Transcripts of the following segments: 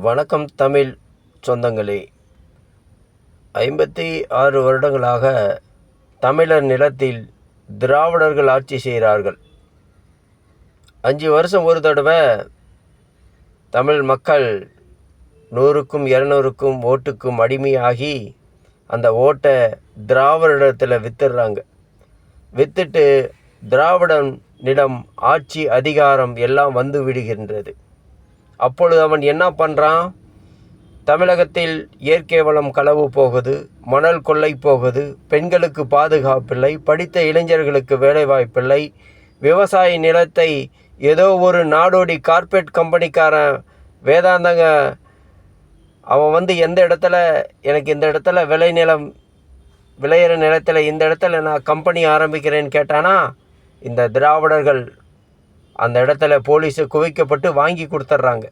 வணக்கம் தமிழ் சொந்தங்களே. ஐம்பத்தி ஆறு வருடங்களாக தமிழர் நிலத்தில் திராவிடர்கள் ஆட்சி செய்கிறார்கள். அஞ்சு வருஷம் ஒரு தடவை தமிழ் மக்கள் நூறுக்கும் இரநூறுக்கும் ஓட்டுக்கும் அடிமையாகி அந்த ஓட்டை திராவிடத்தில் வித்துடுறாங்க. வித்துட்டு திராவிடன் நிலம் ஆட்சி அதிகாரம் எல்லாம் வந்து விடுகின்றது. அப்பொழுது அவன் என்ன பண்ணுறான் தமிழகத்தில் இயற்கை வளம் களவு போகுது மணல் கொள்ளை போகுது பெண்களுக்கு பாதுகாப்பில்லை படித்த இளைஞர்களுக்கு வேலைவாய்ப்பில்லை விவசாய நிலத்தை ஏதோ ஒரு நாடோடி கார்பரேட் கம்பெனிக்காரன் வேதாந்தங்க அவன் வந்து எந்த இடத்துல எனக்கு இந்த இடத்துல விளைநிலம் விளையிற நிலத்தில் இந்த இடத்துல நான் கம்பெனி ஆரம்பிக்கிறேன்னு கேட்டானா இந்த திராவிடர்கள் அந்த இடத்துல போலீஸு குவிக்கப்பட்டு வாங்கி கொடுத்துட்றாங்க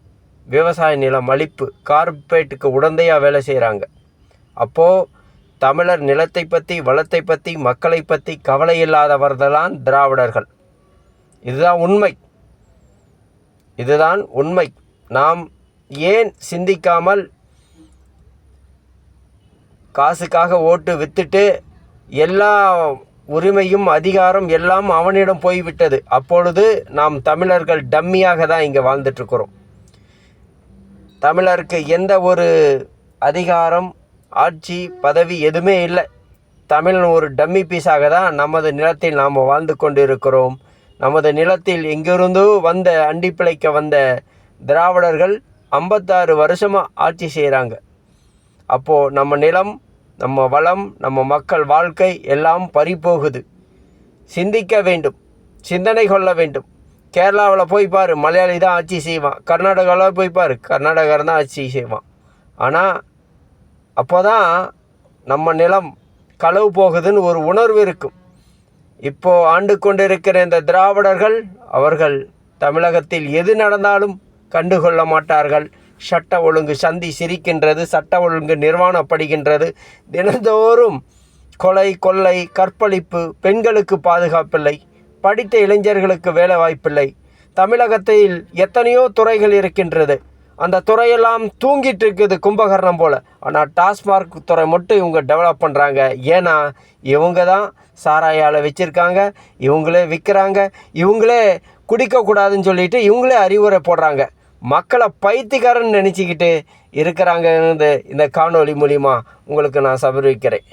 விவசாய நிலம் அழிப்பு கார்பரேட்டுக்கு உடந்தையாக வேலை செய்கிறாங்க அப்போது தமிழர் நிலத்தை பற்றி வளத்தை பற்றி மக்களை பற்றி கவலை இல்லாதவர்கள்தான் திராவிடர்கள். இதுதான் உண்மை. இதுதான் உண்மை. நாம் ஏன் சிந்திக்காமல் காசுக்காக ஓட்டு விற்றுட்டு எல்லா உரிமையும் அதிகாரம் எல்லாம் அவனிடம் போய்விட்டது. அப்பொழுது நாம் தமிழர்கள் டம்மியாக தான் இங்கே வாழ்ந்துட்டுருக்குறோம். தமிழருக்கு எந்த ஒரு அதிகாரம் ஆட்சி பதவி எதுவுமே இல்லை. தமிழன் ஒரு டம்மி பீஸாக தான் நமது நிலத்தில் நாம் வாழ்ந்து கொண்டு இருக்கிறோம் நமது நிலத்தில் எங்கிருந்தோ வந்த அண்டி பிழைக்க வந்த திராவிடர்கள் ஐம்பத்தாறு வருஷமாக ஆட்சி செய்கிறாங்க. அப்போது நம்ம நிலம் நம்ம வளம் நம்ம மக்கள் வாழ்க்கை எல்லாம் பறிபோகுது. சிந்திக்க வேண்டும் சிந்தனை கொள்ள வேண்டும். கேரளாவில் போய் பார் மலையாளி தான் ஆட்சி செய்வான். கர்நாடகாவில் போய் பார் கர்நாடகர் தான் ஆட்சி செய்வான். ஆனால் அப்போ தான் நம்ம நிலம் களவு போகுதுன்னு ஒரு உணர்வு இருக்கும். இப்போ ஆண்டு கொண்டிருக்கிற இந்த திராவிடர்கள் அவர்கள் தமிழகத்தில் எது நடந்தாலும் கண்டுகொள்ள மாட்டார்கள். சட்ட ஒழுங்கு சந்தி சிரிக்கின்றது சட்ட ஒழுங்கு நிர்வாணப்படுகின்றது. தினந்தோறும் கொலை கொள்ளை கற்பழிப்பு பெண்களுக்கு பாதுகாப்பில்லை. படித்த இளைஞர்களுக்கு வேலை வாய்ப்பில்லை தமிழகத்தில் எத்தனையோ துறைகள் இருக்கின்றது. அந்த துறையெல்லாம் தூங்கிட்டு இருக்குது கும்பகர்ணம் போல். ஆனால் டாஸ்மார்க் துறை மட்டும் இவங்க டெவலப் பண்ணுறாங்க ஏன்னா இவங்க தான் சாராயால் வச்சுருக்காங்க. இவங்களே விற்கிறாங்க இவங்களே குடிக்கக்கூடாதுன்னு சொல்லிட்டு இவங்களே அறிவுரை போடுறாங்க. மக்களை பைத்தியக்காரன் நினச்சிக்கிட்டு இருக்கிறாங்கன்னு இந்த காணொளி மூலிமா உங்களுக்கு நான் சபரிக்கிறேன்